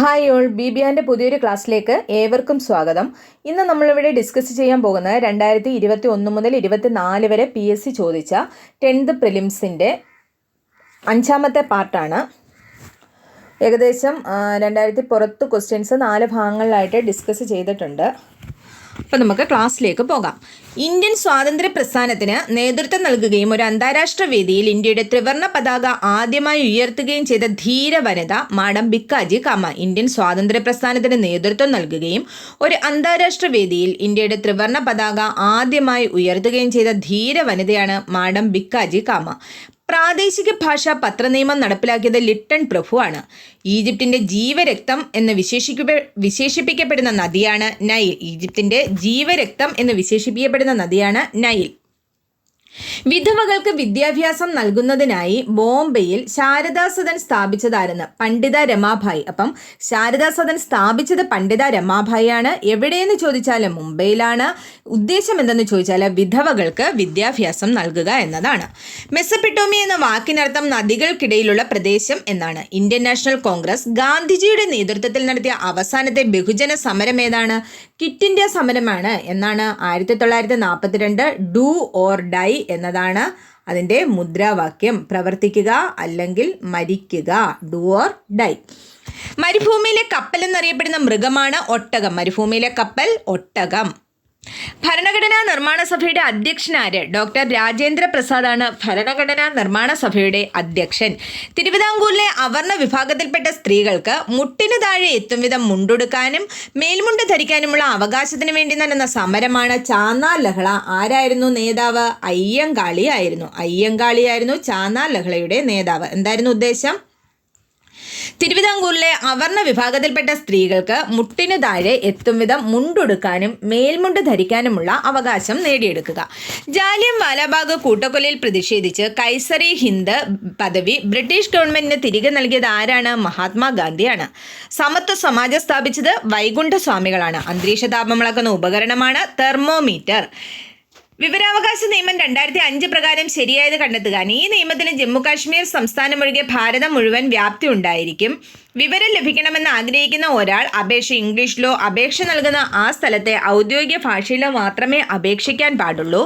Hi all B B ആന്റെ പുതിയൊരു ക്ലാസ്സിലേക്ക് ഏവർക്കും സ്വാഗതം. ഇന്ന് നമ്മളിവിടെ ഡിസ്കസ് ചെയ്യാൻ പോകുന്നത് രണ്ടായിരത്തി ഇരുപത്തി ഒന്ന് മുതൽ ഇരുപത്തി നാല് വരെ പി എസ് സി ചോദിച്ച ടെൻത്ത് പ്രിലിംസിന്റെ അഞ്ചാമത്തെ പാർട്ടാണ്. ഏകദേശം രണ്ടായിരത്തി പുറത്ത് ക്വസ്റ്റ്യൻസ് നാല് ഭാഗങ്ങളിലായിട്ട് ഡിസ്കസ് ചെയ്തിട്ടുണ്ട്. അപ്പോൾ നമുക്ക് ക്ലാസ്സിലേക്ക് പോകാം. ഇന്ത്യൻ സ്വാതന്ത്ര്യ പ്രസ്ഥാനത്തിന് നേതൃത്വം നൽകുകയും ഒരു അന്താരാഷ്ട്ര വേദിയിൽ ഇന്ത്യയുടെ ത്രിവർണ പതാക ആദ്യമായി ഉയർത്തുകയും ചെയ്ത ധീര വനിത മാഡം ബിക്കാജി കാമ ഇന്ത്യൻ സ്വാതന്ത്ര്യ പ്രസ്ഥാനത്തിന് നേതൃത്വം നൽകുകയും ഒരു അന്താരാഷ്ട്ര വേദിയിൽ ഇന്ത്യയുടെ ത്രിവർണ പതാക ആദ്യമായി ഉയർത്തുകയും ചെയ്ത ധീര വനിതയാണ് മാഡം ബിക്കാജി കാമ. പ്രാദേശിക ഭാഷാ പത്രനിയമം നടപ്പിലാക്കിയത് ലിട്ടൺ പ്രഭുവാണ്. ഈജിപ്തിന്റെ ജീവരക്തം എന്ന് വിശേഷിക്ക വിശേഷിപ്പിക്കപ്പെടുന്ന നദിയാണ് നൈൽ. ഈജിപ്തിന്റെ ജീവരക്തം എന്ന് വിശേഷിപ്പിക്കപ്പെടുന്ന നദിയാണ് നൈൽ. വിധവകൾക്ക് വിദ്യാഭ്യാസം നൽകുന്നതിനായി ബോംബെയിൽ ശാരദാ സദൻ സ്ഥാപിച്ചതായിരുന്നു പണ്ഡിത രമാഭായി. അപ്പം ശാരദാ സദൻ സ്ഥാപിച്ചത് പണ്ഡിത രമാഭായിയാണ്. എവിടെയെന്ന് ചോദിച്ചാൽ മുംബൈയിലാണ്. ഉദ്ദേശം എന്തെന്ന് ചോദിച്ചാൽ വിധവകൾക്ക് വിദ്യാഭ്യാസം നൽകുക എന്നതാണ്. മെസ്സപ്പിട്ടോമി എന്ന വാക്കിനർത്ഥം നദികൾക്കിടയിലുള്ള പ്രദേശം എന്നാണ്. ഇന്ത്യൻ നാഷണൽ കോൺഗ്രസ് ഗാന്ധിജിയുടെ നേതൃത്വത്തിൽ നടത്തിയ അവസാനത്തെ ബഹുജന സമരം ഏതാണ്? കിറ്റ് ഇന്ത്യ സമരമാണ് എന്നാണ് ആയിരത്തി തൊള്ളായിരത്തി നാൽപ്പത്തിരണ്ട് ഡു ഓർ ഡൈ എന്നതാണ് അതിന്റെ മുദ്രാവാക്യം. പ്രവർത്തിക്കുക അല്ലെങ്കിൽ മരിക്കുക. Do or die. മരുഭൂമിയിലെ കപ്പൽ എന്നറിയപ്പെടുന്ന മൃഗമാണ് ഒട്ടകം. മരുഭൂമിയിലെ കപ്പൽ ഒട്ടകം. ഭരണഘടനാ നിർമ്മാണ സഭയുടെ അധ്യക്ഷനാര് ഡോക്ടർ രാജേന്ദ്ര പ്രസാദാണ് ഭരണഘടനാ നിർമ്മാണ സഭയുടെ അധ്യക്ഷൻ. തിരുവിതാംകൂറിലെ അവർണ വിഭാഗത്തിൽപ്പെട്ട സ്ത്രീകൾക്ക് മുട്ടിനു താഴെ എത്തും വിധം മുണ്ടുടുക്കാനും മേൽമുണ്ട് ധരിക്കാനുമുള്ള അവകാശത്തിന് വേണ്ടി നടന്ന സമരമാണ് ചാന്നാർ ലഹള. ആരായിരുന്നു നേതാവ്? അയ്യങ്കാളി ആയിരുന്നു. അയ്യങ്കാളിയായിരുന്നു ചാന്നാർ ലഹളയുടെ നേതാവ്. എന്തായിരുന്നു ഉദ്ദേശം? തിരുവിതാംകൂറിലെ അവർണ വിഭാഗത്തിൽപ്പെട്ട സ്ത്രീകൾക്ക് മുട്ടിനു താഴെ എത്തും വിധം മുണ്ടുടുക്കാനും മേൽമുണ്ട് ധരിക്കാനുമുള്ള അവകാശം നേടിയെടുക്കുക. ജാലിയം വാലാബാഗ് കൂട്ടക്കൊലയിൽ പ്രതിഷേധിച്ച് കൈസറി ഹിന്ദ് പദവി ബ്രിട്ടീഷ് ഗവൺമെന്റിന് തിരികെ നൽകിയത് ആരാണ്? മഹാത്മാഗാന്ധിയാണ് സമത്വ സമാജം സ്ഥാപിച്ചത് വൈകുണ്ഠ സ്വാമികളാണ്. അന്തരീക്ഷ താപം അളക്കുന്ന ഉപകരണമാണ് തെർമോമീറ്റർ. വിവരാവകാശ നിയമം രണ്ടായിരത്തി അഞ്ച് പ്രകാരം ശരിയായത് കണ്ടെത്തുക. ഈ നിയമത്തിന് ജമ്മു കാശ്മീർ സംസ്ഥാനം ഒഴികെ ഭാരതം മുഴുവൻ വ്യാപ്തി ഉണ്ടായിരിക്കും. വിവരം ലഭിക്കണമെന്ന് ആഗ്രഹിക്കുന്ന ഒരാൾ അപേക്ഷ ഇംഗ്ലീഷിലോ അപേക്ഷ നൽകുന്ന ആ സ്ഥലത്തെ ഔദ്യോഗിക ഭാഷയിലോ മാത്രമേ അപേക്ഷിക്കാൻ പാടുള്ളൂ.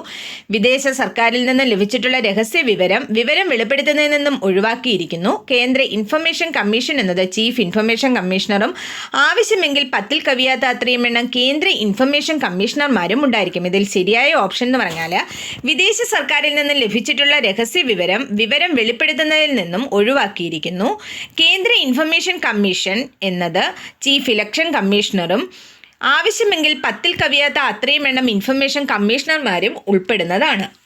വിദേശ സർക്കാരിൽ നിന്ന് ലഭിച്ചിട്ടുള്ള രഹസ്യ വിവരം വിവരം വെളിപ്പെടുത്തുന്നതിൽ നിന്നും ഒഴിവാക്കിയിരിക്കുന്നു. കേന്ദ്ര ഇൻഫർമേഷൻ കമ്മീഷൻ എന്നത് ചീഫ് ഇൻഫർമേഷൻ കമ്മീഷണറും ആവശ്യമെങ്കിൽ പത്തിൽ കവിയാത്ത അത്രയും എണ്ണം കേന്ദ്ര ഇൻഫർമേഷൻ കമ്മീഷണർമാരും ഉണ്ടായിരിക്കും. ഇതിൽ ശരിയായ ഓപ്ഷൻ എന്ന് പറഞ്ഞാൽ വിദേശ സർക്കാരിൽ നിന്ന് ലഭിച്ചിട്ടുള്ള രഹസ്യ വിവരം വിവരം വെളിപ്പെടുത്തുന്നതിൽ നിന്നും ഒഴിവാക്കിയിരിക്കുന്നു. കേന്ദ്ര ഇൻഫർമേഷൻ കമ്മീഷൻ എന്നത് ചീഫ് ഇലക്ഷൻ കമ്മീഷണറും ആവശ്യമെങ്കിൽ പത്തിൽ കവിയാത്ത അത്രയും എണ്ണം ഇൻഫർമേഷൻ കമ്മീഷണർമാരും ഉൾപ്പെടുന്നതാണ്.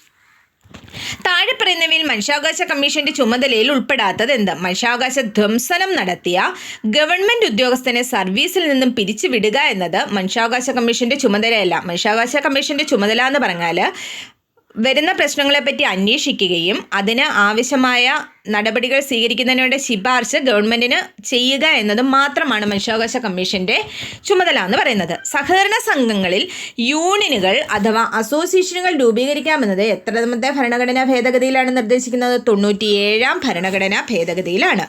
താഴെ പറയുന്നവയിൽ മനുഷ്യാവകാശ കമ്മീഷന്റെ ചുമതലയിൽ ഉൾപ്പെടാത്തത് എന്ത്? മനുഷ്യാവകാശ ധ്വംസനം നടത്തിയ ഗവൺമെന്റ് ഉദ്യോഗസ്ഥനെ സർവീസിൽ നിന്നും പിരിച്ചുവിടുക എന്നത് മനുഷ്യാവകാശ കമ്മീഷന്റെ ചുമതലയല്ല. മനുഷ്യാവകാശ കമ്മീഷന്റെ ചുമതല എന്ന് പറഞ്ഞാൽ വരുന്ന പ്രശ്നങ്ങളെപ്പറ്റി അന്വേഷിക്കുകയും അതിന് ആവശ്യമായ നടപടികൾ സ്വീകരിക്കുന്നതിന് വേണ്ട ശിപാർശ ഗവൺമെന്റിന് ചെയ്യുക എന്നത് മാത്രമാണ് മനുഷ്യാവകാശ കമ്മീഷന്റെ ചുമതല എന്ന് പറയുന്നത്. സഹകരണ സംഘങ്ങളിൽ യൂണിയനുകൾ അഥവാ അസോസിയേഷനുകൾ രൂപീകരിക്കാമെന്നത് എത്രാമത്തെ ഭരണഘടനാ ഭേദഗതിയിലാണ് നിർദ്ദേശിക്കുന്നത്. തൊണ്ണൂറ്റിയേഴാം ഭരണഘടനാ ഭേദഗതിയിലാണ്.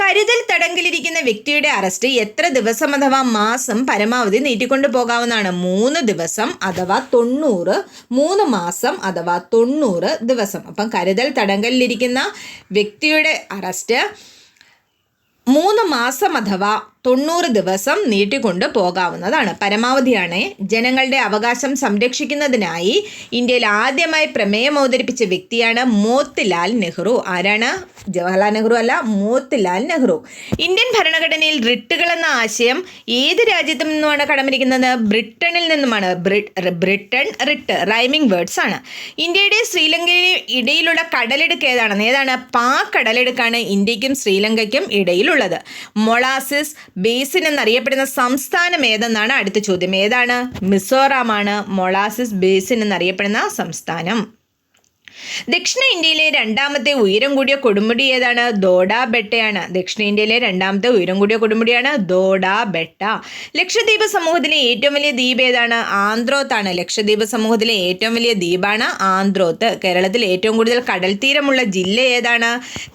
കരുതൽ തടങ്കലിരിക്കുന്ന വ്യക്തിയുടെ അറസ്റ്റ് എത്ര ദിവസം അഥവാ മാസം പരമാവധി നീട്ടിക്കൊണ്ടു പോകാവുന്നതാണ്? മൂന്ന് ദിവസം അഥവാ തൊണ്ണൂറ് മൂന്ന് മാസം അഥവാ തൊണ്ണൂറ് ദിവസം. അപ്പം കരുതൽ തടങ്കലിലിരിക്കുന്ന വ്യക്തിയുടെ അറസ്റ്റ് മൂന്ന് മാസം അഥവാ തൊണ്ണൂറ് ദിവസം നീട്ടിക്കൊണ്ട് പോകാവുന്നതാണ്. പരമാവധിയാണ് ജനങ്ങളുടെ അവകാശം സംരക്ഷിക്കുന്നതിനായി ഇന്ത്യയിൽ ആദ്യമായി പ്രമേയം അവതരിപ്പിച്ച വ്യക്തിയാണ് മോത്തിലാൽ നെഹ്റു. ആരാണ്? ജവഹർലാൽ നെഹ്റു അല്ല മോത്തിലാൽ നെഹ്റു. ഇന്ത്യൻ ഭരണഘടനയിൽ റിട്ടുകൾ എന്ന ആശയം ഏത് രാജ്യത്തു നിന്നുമാണ് കടമിരിക്കുന്നത് ബ്രിട്ടനിൽ നിന്നുമാണ്. ബ്രിട്ടൺ റിട്ട് റൈമിംഗ് വേർഡ്സ് ആണ്. ഇന്ത്യയുടെ ശ്രീലങ്കയുടെ ഇടയിലുള്ള കടലെടുക്ക് ഏതാണ്? ഏതാണ്? പാ കടലെടുക്കാണ് ഇന്ത്യക്കും ശ്രീലങ്കയ്ക്കും ഇടയിലുള്ളത്. മൊളാസിസ് ബേസിൻ എന്നറിയപ്പെടുന്ന സംസ്ഥാനം ഏതെന്നാണ് അടുത്ത ചോദ്യം. ഏതാണ്? മിസോറാമാണ്. മൊളാസിസ് ബേസിൻ എന്നറിയപ്പെടുന്ന സംസ്ഥാനം. ദക്ഷിണ ഇന്ത്യയിലെ രണ്ടാമത്തെ ഉയരം കൂടിയ കൊടുമുടി ഏതാണ്? ദോഡ ബെട്ടയാണ്. ദക്ഷിണ ഇന്ത്യയിലെ രണ്ടാമത്തെ ഉയരം കൂടിയ കൊടുമുടിയാണ് ദോഡ ബെട്ട. ലക്ഷദ്വീപ് സമൂഹത്തിലെ ഏറ്റവും വലിയ ദ്വീപ് ഏതാണ്? ആന്ത്രോത്താണ്. ലക്ഷദ്വീപ് സമൂഹത്തിലെ ഏറ്റവും വലിയ ദ്വീപാണ് ആന്ധ്രോത്ത് കേരളത്തിൽ ഏറ്റവും കൂടുതൽ കടൽ തീരമുള്ള ജില്ല ഏതാണ്?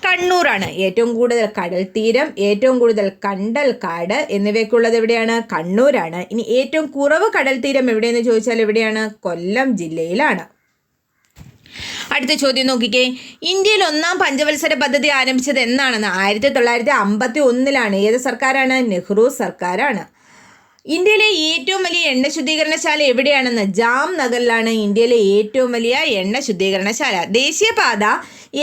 കണ്ണൂറാണ് ഏറ്റവും കൂടുതൽ കടൽ തീരം ഏറ്റവും കൂടുതൽ കണ്ടൽക്കാട് എന്നിവയ്ക്കുള്ളത് എവിടെയാണ്? കണ്ണൂരാണ്. ഇനി ഏറ്റവും കുറവ് കടൽ തീരം എവിടെയെന്ന് ചോദിച്ചാൽ എവിടെയാണ്? കൊല്ലം ജില്ലയിലാണ്. അടുത്ത ചോദ്യം നോക്കിക്കേ. ഇന്ത്യയിൽ ഒന്നാം പഞ്ചവത്സര പദ്ധതി ആരംഭിച്ചത് എന്നാണെന്ന് ആയിരത്തി തൊള്ളായിരത്തി അമ്പത്തി ഒന്നിലാണ് ഏത് സർക്കാരാണ്? നെഹ്റു സർക്കാരാണ്. ഇന്ത്യയിലെ ഏറ്റവും വലിയ എണ്ണ ശുദ്ധീകരണശാല എവിടെയാണെന്ന്? ജാം നഗറിലാണ് ഇന്ത്യയിലെ ഏറ്റവും വലിയ എണ്ണ ശുദ്ധീകരണശാല. ദേശീയപാത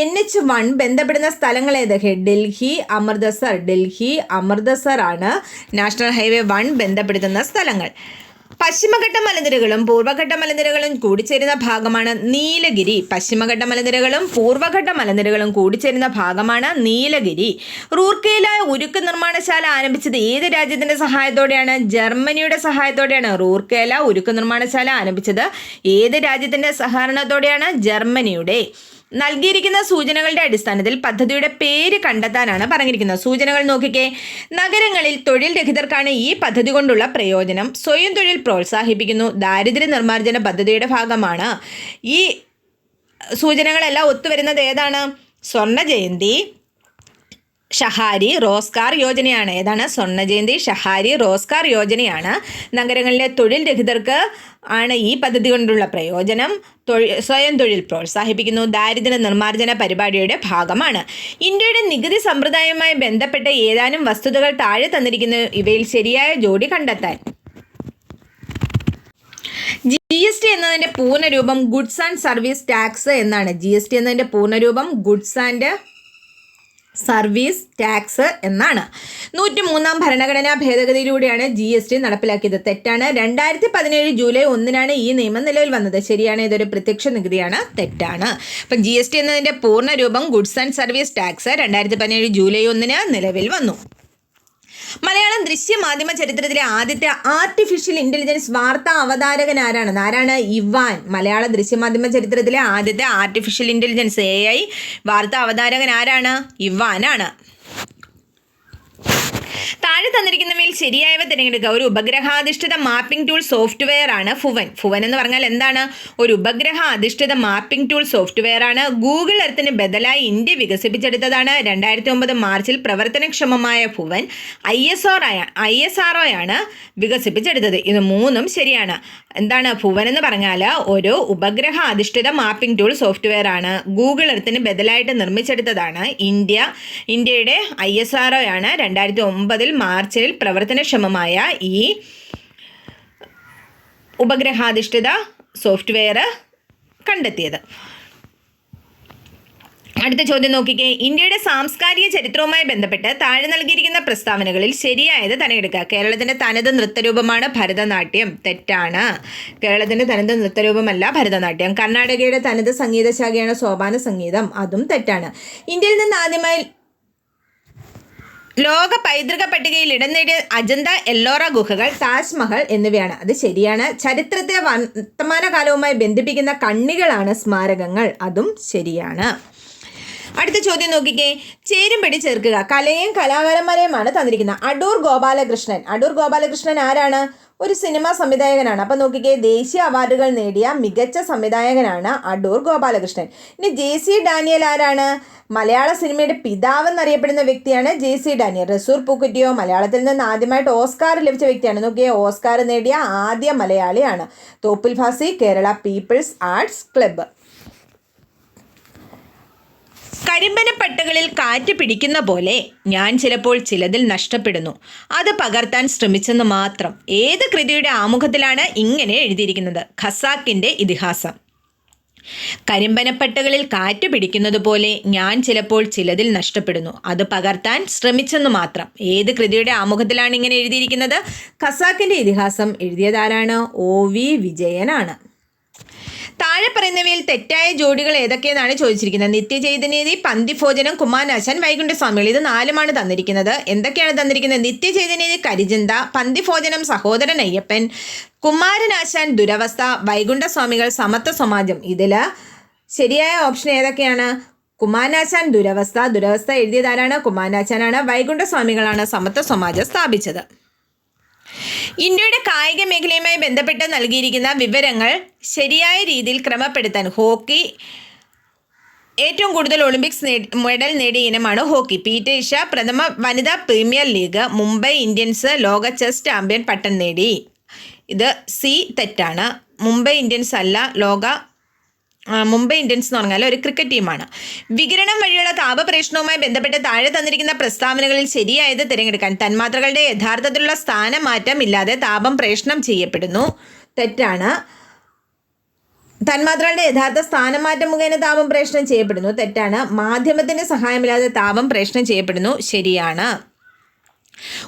എൻ എച്ച് വൺ ബന്ധപ്പെടുന്ന സ്ഥലങ്ങൾ ഏതൊക്കെ? ഡൽഹി അമൃതസർ. ഡൽഹി അമൃതസർ ആണ് നാഷണൽ ഹൈവേ വൺ ബന്ധപ്പെടുത്തുന്ന സ്ഥലങ്ങൾ. പശ്ചിമഘട്ട മലനിരകളും പൂർവഘട്ട മലനിരകളും കൂടിച്ചേരുന്ന ഭാഗമാണ് നീലഗിരി. പശ്ചിമഘട്ട മലനിരകളും പൂർവഘട്ട മലനിരകളും കൂടിച്ചേരുന്ന ഭാഗമാണ് നീലഗിരി. റൂർക്കയിലായ ഉരുക്ക് നിർമ്മാണശാല ആരംഭിച്ചത് ഏത് രാജ്യത്തിന്റെ സഹായത്തോടെയാണ്? ജർമ്മനിയുടെ സഹായത്തോടെയാണ് റൂർക്കേല ഉരുക്ക് നിർമ്മാണശാല ആരംഭിച്ചത്. ഏത് രാജ്യത്തിന്റെ സഹകരണത്തോടെയാണ്? ജർമ്മനിയുടെ. നൽകിയിരിക്കുന്ന സൂചനകളുടെ അടിസ്ഥാനത്തിൽ പദ്ധതിയുടെ പേര് കണ്ടെത്താനാണ് പറഞ്ഞിരിക്കുന്നത്. സൂചനകൾ നോക്കിക്കേ. നഗരങ്ങളിൽ തൊഴിൽ രഹിതർക്കാണ് ഈ പദ്ധതി കൊണ്ടുള്ള പ്രയോജനം. സ്വയം തൊഴിൽ പ്രോത്സാഹിപ്പിക്കുന്നു. ദാരിദ്ര്യ നിർമ്മാർജന പദ്ധതിയുടെ ഭാഗമാണ്. ഈ സൂചനകളെല്ലാം ഒത്തുവരുന്നത് ഏതാണ്? സ്വർണ ജയന്തി ഷഹാരി റോസ്കാർ യോജനയാണ്. ഏതാണ്? സ്വർണജയന്തി ഷഹാരി റോസ്കാർ യോജനയാണ്. നഗരങ്ങളിലെ തൊഴിൽ രഹിതർക്ക് ആണ് ഈ പദ്ധതി കൊണ്ടുള്ള പ്രയോജനം. തൊഴിൽ സ്വയം തൊഴിൽ പ്രോത്സാഹിപ്പിക്കുന്നു. ദാരിദ്ര്യ നിർമ്മാർജന പരിപാടിയുടെ ഭാഗമാണ്. ഇന്ത്യയുടെ നികുതി സമ്പ്രദായവുമായി ബന്ധപ്പെട്ട ഏതാനും വസ്തുതകൾ താഴെ തന്നിരിക്കുന്നു. ഇവയിൽ ശരിയായ ജോഡി കണ്ടെത്താൻ. ജി എസ് ടി എന്നതിന്റെ പൂർണരൂപം ഗുഡ്സ് ആൻഡ് സർവീസ് ടാക്സ് എന്നാണ്. ജി എസ് ടി എന്നതിന്റെ പൂർണരൂപം ഗുഡ്സ് ആൻഡ് സർവീസ് ടാക്സ് എന്നാണ്. നൂറ്റി മൂന്നാം ഭരണഘടനാ ഭേദഗതിയിലൂടെയാണ് ജി എസ് ടി നടപ്പിലാക്കിയത്. തെറ്റാണ്. രണ്ടായിരത്തി പതിനേഴ് ജൂലൈ ഒന്നിനാണ് ഈ നിയമം നിലവിൽ വന്നത്. ശരിയാണ്. ഇതൊരു പ്രത്യക്ഷ നികുതിയാണ്. തെറ്റാണ്. അപ്പം ജി എസ് ടി എന്നതിന്റെ പൂർണ രൂപം ഗുഡ്സ് ആൻഡ് സർവീസ് ടാക്സ് രണ്ടായിരത്തി പതിനേഴ് ജൂലൈ ഒന്നിന് നിലവിൽ വന്നു. മലയാളം ദൃശ്യ മാധ്യമ ചരിത്രത്തിലെ ആദ്യത്തെ ആർട്ടിഫിഷ്യൽ ഇന്റലിജൻസ് വാർത്താ അവതാരകൻ ആരാണ് ആരാണ്? ഇവാൻ. മലയാള ദൃശ്യമാധ്യമ ചരിത്രത്തിലെ ആദ്യത്തെ ആർട്ടിഫിഷ്യൽ ഇന്റലിജൻസ് എ ഐ വാർത്താ അവതാരകൻ ആരാണ്? ഇവാനാണ്. താഴെ തന്നിരിക്കുന്നവയിൽ ശരിയായവ തിരഞ്ഞെടുക്കുക. ഒരു ഉപഗ്രഹാധിഷ്ഠിത മാപ്പിംഗ് ടൂൾ സോഫ്റ്റ്വെയർ ആണ് ഫുവൻ ഫുവൻ എന്ന് പറഞ്ഞാൽ എന്താണ്? ഒരു ഉപഗ്രഹ അധിഷ്ഠിത മാപ്പിംഗ് ടൂൾ സോഫ്റ്റ്വെയർ ആണ് ഗൂഗിൾ എർത്തിന് ബദലായി ഇന്ത്യ വികസിപ്പിച്ചെടുത്തതാണ്. രണ്ടായിരത്തി ഒമ്പത് മാർച്ചിൽ പ്രവർത്തനക്ഷമമായ Bhuvan I S R I S R ആണ് വികസിപ്പിച്ചെടുത്തത്. ഇത് മൂന്നും ശരിയാണ്. എന്താണ് ഫുവൻ എന്ന് പറഞ്ഞാൽ ഒരു ഉപഗ്രഹ അധിഷ്ഠിത മാപ്പിംഗ് ടൂൾ സോഫ്റ്റ്വെയർ ആണ് ഗൂഗിൾ എർത്തിന് ബദലായിട്ട് നിർമ്മിച്ചെടുത്തതാണ് ഇന്ത്യ. ഇന്ത്യയുടെ ഐ എസ് ആർ ആണ്. രണ്ടായിരത്തി ഒമ്പതിൽ മാർച്ചിൽ പ്രവർത്തനക്ഷമമായ ഈ ഉപഗ്രഹാധിഷ്ഠിത സോഫ്റ്റ്വെയർ കണ്ടെത്തിയത്. അടുത്ത ചോദ്യം നോക്കിക്കേ. ഇന്ത്യയുടെ സാംസ്കാരിക ചരിത്രവുമായി ബന്ധപ്പെട്ട് താഴെ നൽകിയിരിക്കുന്ന പ്രസ്താവനകളിൽ ശരിയായത് തനയെടുക്കുക കേരളത്തിന്റെ തനത് നൃത്തരൂപമാണ് ഭരതനാട്യം. തെറ്റാണ്. കേരളത്തിന്റെ തനത് നൃത്തരൂപമല്ല ഭരതനാട്യം. കർണാടകയുടെ തനത് സംഗീതശാഖയാണ് സോപാന സംഗീതം അതും തെറ്റാണ്. ഇന്ത്യയിൽ നിന്ന് ആദ്യമായി ലോക പൈതൃക പട്ടികയിൽ ഇടം നേടിയ അജന്ത എല്ലോറ ഗുഹകൾ താജ്മഹൽ എന്നിവയാണ്. അത് ശരിയാണ്. ചരിത്രത്തെ വർത്തമാനകാലവുമായി ബന്ധിപ്പിക്കുന്ന കണ്ണികളാണ് സ്മാരകങ്ങൾ. അതും ശരിയാണ്. അടുത്ത ചോദ്യം നോക്കിക്കേ. ചേരുംപടി ചേർക്കുക. കലയും കലാകാരന്മാരെയുമാണ് തന്നിരിക്കുന്നത്. അടൂർ ഗോപാലകൃഷ്ണൻ. അടൂർ ഗോപാലകൃഷ്ണൻ ആരാണ്? ഒരു സിനിമാ സംവിധായകനാണ്. അപ്പം നോക്കിക്കേ ദേശീയ അവാർഡുകൾ നേടിയ മികച്ച സംവിധായകനാണ് അടൂർ ഗോപാലകൃഷ്ണൻ. ഇനി ജെ സി ഡാനിയൽ ആരാണ്? മലയാള സിനിമയുടെ പിതാവ് എന്നറിയപ്പെടുന്ന വ്യക്തിയാണ് ജെ സി ഡാനിയൽ. റസൂർ പൂക്കുറ്റിയോ മലയാളത്തിൽ നിന്ന് ആദ്യമായിട്ട് ഓസ്കാർ ലഭിച്ച വ്യക്തിയാണ്. നോക്കിയേ ഓസ്കാർ നേടിയ ആദ്യ മലയാളിയാണ്. Thoppil Bhasi Kerala people's arts club. കരിമ്പനപ്പട്ടകളിൽ കാറ്റ് പിടിക്കുന്ന പോലെ ഞാൻ ചിലപ്പോൾ ചിലതിൽ നഷ്ടപ്പെടുന്നു. അത് പകർത്താൻ ശ്രമിച്ചെന്ന് മാത്രം. ഏത് കൃതിയുടെ ആമുഖത്തിലാണ് ഇങ്ങനെ എഴുതിയിരിക്കുന്നത്? ഖസാക്കിന്റെ ഇതിഹാസം. കരിമ്പനപ്പട്ടകളിൽ കാറ്റ് പിടിക്കുന്നത് പോലെ ഞാൻ ചിലപ്പോൾ ചിലതിൽ നഷ്ടപ്പെടുന്നു. അത് പകർത്താൻ ശ്രമിച്ചെന്ന് മാത്രം. ഏത് കൃതിയുടെ ആമുഖത്തിലാണ് ഇങ്ങനെ എഴുതിയിരിക്കുന്നത്? ഖസാക്കിന്റെ ഇതിഹാസം എഴുതിയതാരാണ്? ഒ വി വിജയനാണ്. താഴെ പറയുന്നവയിൽ തെറ്റായ ജോഡികൾ ഏതൊക്കെയെന്നാണ് ചോദിച്ചിരിക്കുന്നത്. നിത്യചൈതന്യതി പന്തിഭോജനം കുമാരനാശാൻ വൈകുണ്ഠസ്വാമികൾ. ഇത് നാലുമാണ് തന്നിരിക്കുന്നത്. എന്തൊക്കെയാണ് തന്നിരിക്കുന്നത്? നിത്യചൈതന്യതി കരിചന്ത പന്തിഭോജനം സഹോദരൻ അയ്യപ്പൻ കുമാരനാശാൻ ദുരവസ്ഥ വൈകുണ്ഠസ്വാമികൾ സമത്വ സമാജം. ഇതിൽ ശരിയായ ഓപ്ഷൻ ഏതൊക്കെയാണ്? കുമാരനാശാൻ ദുരവസ്ഥ. ദുരവസ്ഥ എഴുതിയതാരാണ് കുമാരനാശാനാണ്. വൈകുണ്ഠസ്വാമികളാണ് സമത്വ സമാജം സ്ഥാപിച്ചത്. ഇന്ത്യയുടെ കായിക മേഖലയുമായി ബന്ധപ്പെട്ട് നൽകിയിരിക്കുന്ന വിവരങ്ങൾ ശരിയായ രീതിയിൽ ക്രമപ്പെടുത്താൻ ഹോക്കി ഏറ്റവും കൂടുതൽ ഒളിമ്പിക്സ് മെഡൽ നേടിയ ഇനമാണ് ഹോക്കി. പി ടി ഉഷ പ്രഥമ വനിതാ പ്രീമിയർ ലീഗ് മുംബൈ ഇന്ത്യൻസ് ലോക ചെസ് ചാമ്പ്യൻ പട്ടം നേടി. ഇത് സി തെറ്റാണ്. മുംബൈ ഇന്ത്യൻസ് അല്ല ലോക മുംബൈ ഇന്ത്യൻസ് എന്ന് പറഞ്ഞാൽ ഒരു ക്രിക്കറ്റ് ടീമാണ്. വികിരണം വഴിയുള്ള താപപ്രേഷണവുമായി ബന്ധപ്പെട്ട് താഴെ തന്നിരിക്കുന്ന പ്രസ്താവനകളിൽ ശരിയായത് തിരഞ്ഞെടുക്കാൻ തന്മാത്രകളുടെ യഥാർത്ഥത്തിലുള്ള സ്ഥാനമാറ്റം ഇല്ലാതെ താപം പ്രേഷണം ചെയ്യപ്പെടുന്നു. തെറ്റാണ്. തന്മാത്രകളുടെ യഥാർത്ഥ സ്ഥാനമാറ്റം മുഖേന താപം പ്രേഷണം ചെയ്യപ്പെടുന്നു. തെറ്റാണ്. മാധ്യമത്തിന്റെ സഹായമില്ലാതെ താപം പ്രേഷണം ചെയ്യപ്പെടുന്നു. ശരിയാണ്.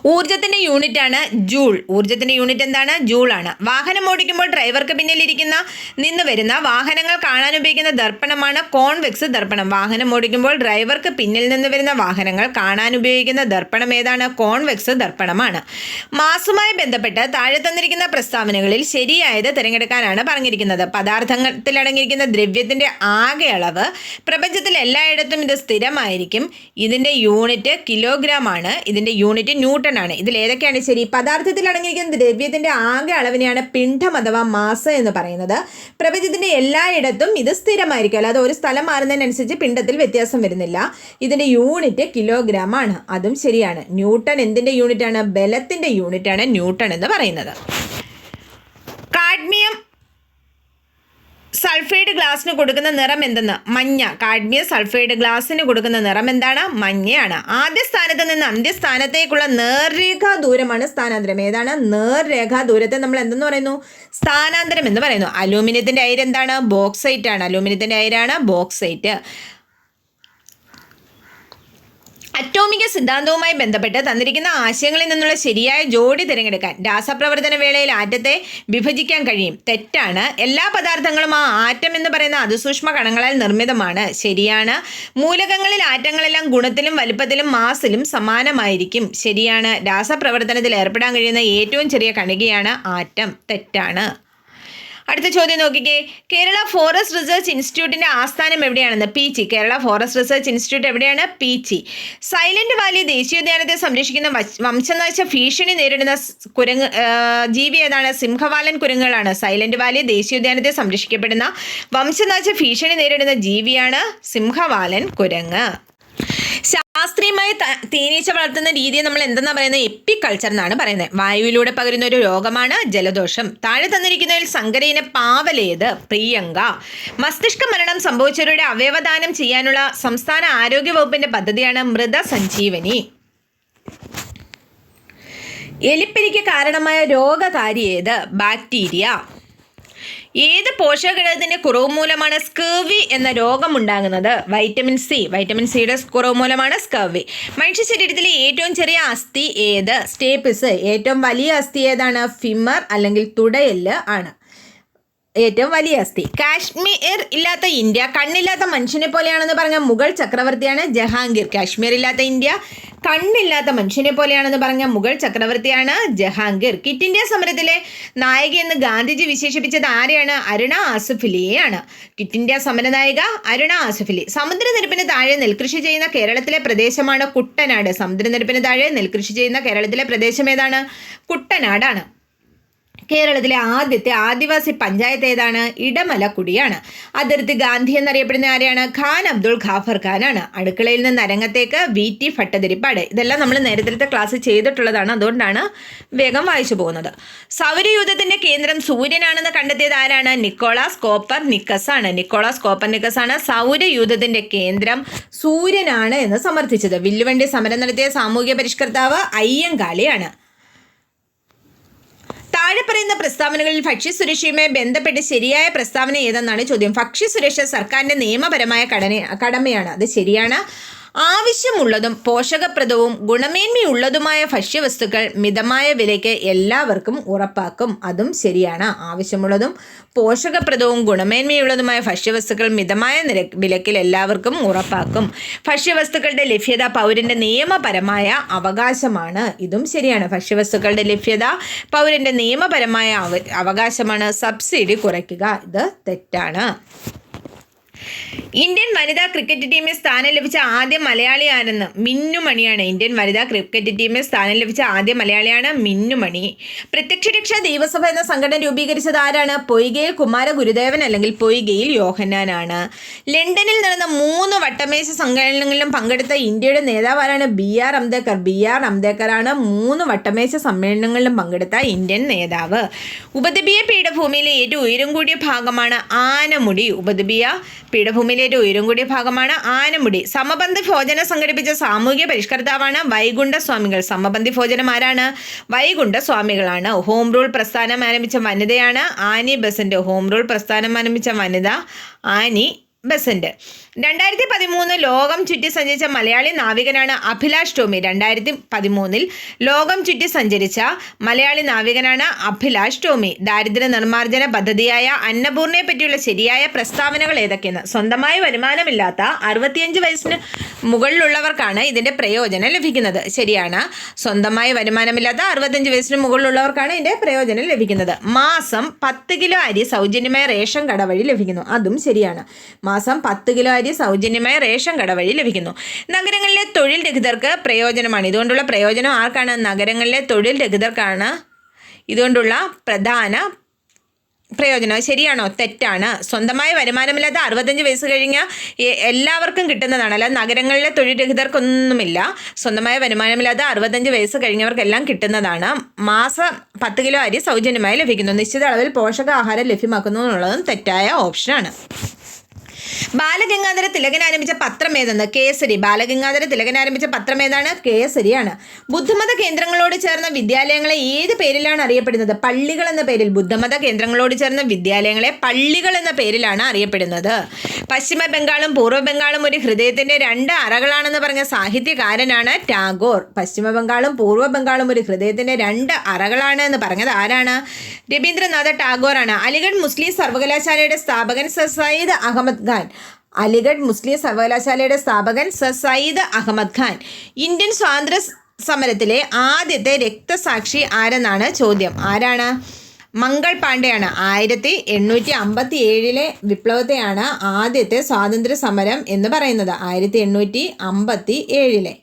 ഊർജത്തിന്റെ യൂണിറ്റ് ആണ് ജൂൾ ഊർജത്തിന്റെ യൂണിറ്റ് എന്താണ്? ജൂൾ ആണ്. വാഹനം ഓടിക്കുമ്പോൾ ഡ്രൈവർക്ക് പിന്നിലിരിക്കുന്ന നിന്ന് വരുന്ന വാഹനങ്ങൾ കാണാൻ ഉപയോഗിക്കുന്ന ദർപ്പണമാണ് കോൺവെക്സ് ദർപ്പണം. വാഹനം ഓടിക്കുമ്പോൾ ഡ്രൈവർക്ക് പിന്നിൽ നിന്ന് വരുന്ന വാഹനങ്ങൾ കാണാൻ ഉപയോഗിക്കുന്ന ദർപ്പണം ഏതാണ്? കോൺവെക്സ് ദർപ്പണമാണ്. മാസുമായി ബന്ധപ്പെട്ട് താഴെ തന്നിരിക്കുന്ന പ്രസ്താവനകളിൽ ശരിയായത് തിരഞ്ഞെടുക്കാനാണ് പറഞ്ഞിരിക്കുന്നത്. പദാർത്ഥത്തിലടങ്ങിയിരിക്കുന്ന ദ്രവ്യത്തിന്റെ ആകെ അളവ് പ്രപഞ്ചത്തിൽ എല്ലായിടത്തും ഇത് സ്ഥിരമായിരിക്കും. ഇതിന്റെ യൂണിറ്റ് കിലോഗ്രാം ആണ്. ഇതിന്റെ യൂണിറ്റ് ന്യൂട്ടൺ ആണ് ഇതിൽ ഏതൊക്കെയാണ് ശരി? പദാർത്ഥത്തിൽ അടങ്ങിയിരിക്കുന്ന ദ്രവ്യത്തിന്റെ ആകെ അളവിനെയാണ് പിണ്ഡം അഥവാ മാസ് എന്ന് പറയുന്നത്. പ്രപഞ്ചത്തിന്റെ എല്ലായിടത്തും ഇത് സ്ഥിരമായിരിക്കും. അല്ലാതെ ഒരു സ്ഥലം മാറുന്നതിനനുസരിച്ച് പിണ്ഡത്തിൽ വ്യത്യാസം വരുന്നില്ല. ഇതിന്റെ യൂണിറ്റ് കിലോഗ്രാം ആണ്. അതും ശരിയാണ്. ന്യൂട്ടൺ എന്തിന്റെ യൂണിറ്റാണ്? ആണ് ബലത്തിന്റെ യൂണിറ്റ് ആണ് ന്യൂട്ടൺ എന്ന് പറയുന്നത് കാഡ്മിയം സൾഫൈഡ് ഗ്ലാസ്സിന് കൊടുക്കുന്ന നിറം എന്തെന്ന്? മഞ്ഞ. കാഡ്മിയ സൾഫൈഡ് ഗ്ലാസ്സിന് കൊടുക്കുന്ന നിറം എന്താണ്? മഞ്ഞയാണ്. ആദ്യ സ്ഥാനത്ത് നിന്ന് അന്ത്യസ്ഥാനത്തേക്കുള്ള നേർരേഖാ ദൂരമാണ് സ്ഥാനാന്തരം. ഏതാണ്? നേർരേഖാ ദൂരത്തെ നമ്മൾ എന്തെന്ന് പറയുന്നു? സ്ഥാനാന്തരം എന്ന് പറയുന്നു. അലൂമിനിയത്തിന്റെ അയിര് എന്താണ്? ബോക്സൈറ്റ് ആണ് അലൂമിനിയത്തിന്റെ അയിരാണ് ബോക്സൈറ്റ്. അറ്റോമിക സിദ്ധാന്തവുമായി ബന്ധപ്പെട്ട് തന്നിരിക്കുന്ന ആശയങ്ങളിൽ നിന്നുള്ള ശരിയായ ജോഡി തിരഞ്ഞെടുക്കാൻ രാസപ്രവർത്തന വേളയിൽ ആറ്റത്തെ വിഭജിക്കാൻ കഴിയും. തെറ്റാണ്. എല്ലാ പദാർത്ഥങ്ങളും ആ ആറ്റം എന്ന് പറയുന്ന അതിസൂക്ഷ്മ കണങ്ങളാൽ നിർമ്മിതമാണ്. ശരിയാണ്. മൂലകങ്ങളിൽ ആറ്റങ്ങളെല്ലാം ഗുണത്തിലും വലുപ്പത്തിലും മാസിലും സമാനമായിരിക്കും. ശരിയാണ്. രാസപ്രവർത്തനത്തിൽ ഏർപ്പെടാൻ കഴിയുന്ന ഏറ്റവും ചെറിയ കണികയാണ് ആറ്റം. തെറ്റാണ്. അടുത്ത ചോദ്യം നോക്കിക്കേ. കേരള ഫോറസ്റ്റ് റിസർച്ച് ഇൻസ്റ്റിറ്റ്യൂട്ടിന്റെ ആസ്ഥാനം എവിടെയാണെന്ന്? Peechi. Kerala forest research institute എവിടെയാണ്? പീച്ചി. സൈലന്റ് വാലി ദേശീയോദ്യാനത്തെ സംരക്ഷിക്കുന്ന വശ- വംശനാശ ഭീഷണി നേരിടുന്ന കുരങ്ങ് ജീവി ഏതാണ്? സിംഹവാലൻ കുരങ്ങുകളാണ്. സൈലന്റ് വാലി ദേശീയോദ്യാനത്തെ സംരക്ഷിക്കപ്പെടുന്ന വംശനാശ ഭീഷണി നേരിടുന്ന ജീവിയാണ് സിംഹവാലൻ കുരങ്ങ്. ശാസ്ത്രീയമായി തേനീച്ച വളർത്തുന്ന രീതിയെ നമ്മൾ എന്തെന്നാ പറയുന്നത്? എപ്പി കൾച്ചർ എന്നാണ് പറയുന്നത്. വായുവിലൂടെ പകരുന്ന ഒരു രോഗമാണ് ജലദോഷം. താഴെ തന്നിരിക്കുന്നതിൽ സങ്കരയിന പാവലേത് പ്രിയങ്ക. മസ്തിഷ്ക മരണം സംഭവിച്ചവരുടെ അവയവദാനം ചെയ്യാനുള്ള സംസ്ഥാന ആരോഗ്യ വകുപ്പിന്റെ പദ്ധതിയാണ് മൃത സഞ്ജീവനി എലിപ്പനിക്ക് കാരണമായ രോഗകാരി ഏത്? ബാക്ടീരിയ. ഏത് പോഷകഘടകത്തിന്റെ കുറവ് മൂലമാണ് സ്കർവി എന്ന രോഗം ഉണ്ടാകുന്നത്? വൈറ്റമിൻ സി വൈറ്റമിൻ സിയുടെ കുറവ് മൂലമാണ് സ്കർവി മനുഷ്യ ശരീരത്തിലെ ഏറ്റവും ചെറിയ അസ്ഥി ഏത്? സ്റ്റേപ്പിസ് ഏറ്റവും വലിയ അസ്ഥി ഏതാണ്? ഫിമർ അല്ലെങ്കിൽ തുടയെല്ല് ആണ്. ഏറ്റവും വലിയ അസ്ഥി. കാശ്മീർ ഇല്ലാത്ത ഇന്ത്യ കണ്ണില്ലാത്ത മനുഷ്യനെ പോലെയാണെന്ന് പറഞ്ഞ മുഗൾ ചക്രവർത്തിയാണ് ജഹാംഗീർ. കാശ്മീർ ഇല്ലാത്ത ഇന്ത്യ കണ്ണില്ലാത്ത മനുഷ്യനെ പോലെയാണെന്ന് പറഞ്ഞ മുഗൾ ചക്രവർത്തിയാണ് ജഹാംഗീർ. കിറ്റ് ഇന്ത്യ സമരത്തിലെ എന്ന് ഗാന്ധിജി വിശേഷിപ്പിച്ചത് ആരെയാണ്? അരുണ ആസുഫിലിയെയാണ്. കിറ്റ് ഇന്ത്യ സമരനായിക അരുണ ആസുഫിലി. സമുദ്രനിരപ്പിന് താഴെ നെൽകൃഷി ചെയ്യുന്ന കേരളത്തിലെ പ്രദേശമാണ് കുട്ടനാട്. സമുദ്രനിരപ്പിന് താഴെ നെൽകൃഷി ചെയ്യുന്ന കേരളത്തിലെ പ്രദേശം ഏതാണ്? കുട്ടനാടാണ്. കേരളത്തിലെ ആദ്യത്തെ ആദിവാസി പഞ്ചായത്ത് ഏതാണ്? ഇടമലക്കുടിയാണ്. അതിർത്തി ഗാന്ധി എന്നറിയപ്പെടുന്ന ആരെയാണ് ഖാൻ അബ്ദുൾ ഖാഫർ ഖാനാണ്. അടുക്കളയിൽ നിന്ന് അരങ്ങത്തേക്ക് വി ടി ഭട്ടതിരിപ്പാട്. ഇതെല്ലാം നമ്മൾ നേരത്തെ ക്ലാസ് ചെയ്തിട്ടുള്ളതാണ്. അതുകൊണ്ടാണ് വേഗം വായിച്ചു പോകുന്നത്. സൗരയൂഥത്തിന്റെ കേന്ദ്രം സൂര്യനാണെന്ന് കണ്ടെത്തിയത് ആരാണ്? നിക്കോളാസ് കോപ്പർ നിക്കസ് ആണ് നിക്കോളാസ് കോപ്പർ നിക്കസ് ആണ് സൗരയൂഥത്തിന്റെ കേന്ദ്രം സൂര്യനാണ് എന്ന് സമർത്ഥിച്ചത്. വില്ലുവണ്ടി സമരം നടത്തിയ സാമൂഹ്യ പരിഷ്കർത്താവ് അയ്യങ്കാളിയാണ്. താഴെ പറയുന്ന പ്രസ്താവനകളിൽ ഭക്ഷ്യസുരക്ഷയുമായി ബന്ധപ്പെട്ട് ശരിയായ പ്രസ്താവന ഏതെന്നാണ് ചോദ്യം. ഭക്ഷ്യസുരക്ഷ സർക്കാരിന്റെ നിയമപരമായ കടന കടമയാണ്. അത് ശരിയാണ്? ആവശ്യമുള്ളതും പോഷകപ്രദവും ഗുണമേന്മയുള്ളതുമായ ഭക്ഷ്യവസ്തുക്കൾ മിതമായ വിലയ്ക്ക് എല്ലാവർക്കും ഉറപ്പാക്കും. അതും ശരിയാണ്. ആവശ്യമുള്ളതും പോഷകപ്രദവും ഗുണമേന്മയുള്ളതുമായ ഭക്ഷ്യവസ്തുക്കൾ മിതമായ നിര വിലക്കിൽ എല്ലാവർക്കും ഉറപ്പാക്കും. ഭക്ഷ്യവസ്തുക്കളുടെ ലഭ്യത പൗരന്റെ നിയമപരമായ അവകാശമാണ്. ഇതും ശരിയാണ്. ഭക്ഷ്യവസ്തുക്കളുടെ ലഭ്യത പൗരന്റെ നിയമപരമായ അവ അവകാശമാണ്. സബ്സിഡി കുറയ്ക്കുക. ഇത് തെറ്റാണ്. ഇന്ത്യൻ വനിതാ ക്രിക്കറ്റ് ടീമിൽ സ്ഥാനം ലഭിച്ച ആദ്യ മലയാളിയാണെന്ന് മിന്നുമണിയാണ്. ഇന്ത്യൻ വനിതാ ക്രിക്കറ്റ് ടീമിൽ സ്ഥാനം ലഭിച്ച ആദ്യ മലയാളിയാണ് മിന്നുമണി. പ്രത്യക്ഷ രക്ഷാ ദേവസഭ എന്ന സംഘടന രൂപീകരിച്ചത് ആരാണ്? പൊയ്കയിൽ കുമാര ഗുരുദേവൻ അല്ലെങ്കിൽ പൊയ്കയിൽ യോഹന്നാനാണ്. ലണ്ടനിൽ നടന്ന മൂന്ന് വട്ടമേശ സമ്മേളനങ്ങളിലും പങ്കെടുത്ത ഇന്ത്യയുടെ നേതാവാരാണ് B R Ambedkar. B R അംബേദ്കറാണ് മൂന്ന് വട്ടമേശ സമ്മേളനങ്ങളിലും പങ്കെടുത്ത ഇന്ത്യൻ നേതാവ്. ഉപദ്വീപീയ പീഠഭൂമിയിലെ ഏറ്റവും ഉയരം കൂടിയ ഭാഗമാണ് ആനമുടി. ഉപദ്വീപീയ പീഠഭൂമിയിലെ ഏറ്റവും ഉയരം കൂടിയ ഭാഗമാണ് ആനമുടി. സമബന്ധി ഭോജനം സംഘടിപ്പിച്ച സാമൂഹിക പരിഷ്കർത്താവാണ് വൈകുണ്ഠ സ്വാമികൾ സമബന്ധി ഭോജനം ആരാണ്? വൈകുണ്ഠ സ്വാമികളാണ് ഹോം റൂൾ പ്രസ്ഥാനം ആരംഭിച്ച വനിതയാണ് ആനി ബസന്റ്. ഹോം റൂൾ പ്രസ്ഥാനം ആരംഭിച്ച വനിത ആനി ബസന്റ് രണ്ടായിരത്തി പതിമൂന്ന് ലോകം ചുറ്റി സഞ്ചരിച്ച മലയാളി നാവികനാണ് അഭിലാഷ് ടോമി. രണ്ടായിരത്തി പതിമൂന്നിൽ ലോകം ചുറ്റി സഞ്ചരിച്ച മലയാളി നാവികനാണ് അഭിലാഷ് ടോമി. ദാരിദ്ര്യ നിർമ്മാർജന പദ്ധതിയായ അന്നപൂർണയെ പറ്റിയുള്ള ശരിയായ പ്രസ്താവനകൾ ഏതൊക്കെയെന്ന്. സ്വന്തമായി വരുമാനമില്ലാത്ത അറുപത്തിയഞ്ച് വയസ്സിന് മുകളിലുള്ളവർക്കാണ് ഇതിന്റെ പ്രയോജനം ലഭിക്കുന്നത്. ശരിയാണ്. സ്വന്തമായി വരുമാനമില്ലാത്ത അറുപത്തഞ്ച് വയസ്സിന് മുകളിലുള്ളവർക്കാണ് ഇതിന്റെ പ്രയോജനം ലഭിക്കുന്നത്. മാസം പത്ത് കിലോ അരി സൗജന്യമായ റേഷൻ കട വഴി ലഭിക്കുന്നു. അതും ശരിയാണ്. മാസം പത്ത് കിലോ അരി സൗജന്യമായ റേഷൻ കട വഴി ലഭിക്കുന്നു. നഗരങ്ങളിലെ തൊഴിൽ രഹിതർക്ക് പ്രയോജനമാണ്. ഇതുകൊണ്ടുള്ള പ്രയോജനം ആർക്കാണ്? നഗരങ്ങളിലെ തൊഴിൽ രഹിതർക്കാണ് ഇതുകൊണ്ടുള്ള പ്രധാന പ്രയോജനം. ശരിയാണോ? തെറ്റാണ്. സ്വന്തമായ വരുമാനമില്ലാത്ത അറുപത്തഞ്ച് വയസ്സ് കഴിഞ്ഞ എല്ലാവർക്കും കിട്ടുന്നതാണ്. അല്ലാതെ നഗരങ്ങളിലെ തൊഴിൽ രഹിതർക്കൊന്നുമില്ല. സ്വന്തമായ വരുമാനമില്ലാത്ത അറുപത്തഞ്ച് വയസ്സ് കഴിഞ്ഞവർക്കെല്ലാം കിട്ടുന്നതാണ്. മാസം പത്ത് കിലോ അരി സൗജന്യമായി ലഭിക്കുന്നു. നിശ്ചിത അളവിൽ പോഷകാഹാരം ലഭ്യമാക്കുന്നു എന്നുള്ളതും തെറ്റായ ഓപ്ഷനാണ്. ബാലഗംഗാധര തിലകൻ ആരംഭിച്ച പത്രം ഏതെന്ന്? കേസരി. ബാലഗംഗാധര തിലകൻ ആരംഭിച്ച പത്രം ഏതാണ്? കേസരിയാണ്. ബുദ്ധമത കേന്ദ്രങ്ങളോട് ചേർന്ന വിദ്യാലയങ്ങളെ ഏത് പേരിലാണ് അറിയപ്പെടുന്നത്? പള്ളികൾ എന്ന പേരിൽ ബുദ്ധമത കേന്ദ്രങ്ങളോട് ചേർന്ന വിദ്യാലയങ്ങളെ പള്ളികൾ എന്ന പേരിലാണ് അറിയപ്പെടുന്നത്. പശ്ചിമ ബംഗാളും പൂർവ ബംഗാളും ഒരു ഹൃദയത്തിന്റെ രണ്ട് അറകളാണെന്ന് പറഞ്ഞ സാഹിത്യകാരനാണ് ടാഗോർ. പശ്ചിമ ബംഗാളും പൂർവ ബംഗാളും ഒരു ഹൃദയത്തിന്റെ രണ്ട് അറകളാണ് എന്ന് പറഞ്ഞത് ആരാണ്? രവീന്ദ്രനാഥ ടാഗോറാണ്. അലിഗഡ് മുസ്ലിം സർവകലാശാലയുടെ സ്ഥാപകൻ സർ സയ്യിദ് അഹമ്മദ് ഖാൻ. അലിഗഡ് മുസ്ലിം സർവകലാശാലയുടെ സ്ഥാപകൻ സർ സയ്യിദ് അഹമ്മദ് ഖാൻ. ഇന്ത്യൻ സ്വാതന്ത്ര്യ സമരത്തിലെ ആദ്യത്തെ രക്തസാക്ഷി ആരെന്നാണ് ചോദ്യം? ആരാണ്? മംഗൾ പാണ്ഡെയാണ്. ആയിരത്തി എണ്ണൂറ്റി അമ്പത്തി ഏഴിലെ വിപ്ലവത്തെയാണ് ആദ്യത്തെ സ്വാതന്ത്ര്യ സമരം എന്ന് പറയുന്നത്. ആയിരത്തി എണ്ണൂറ്റി അമ്പത്തി ഏഴിലെ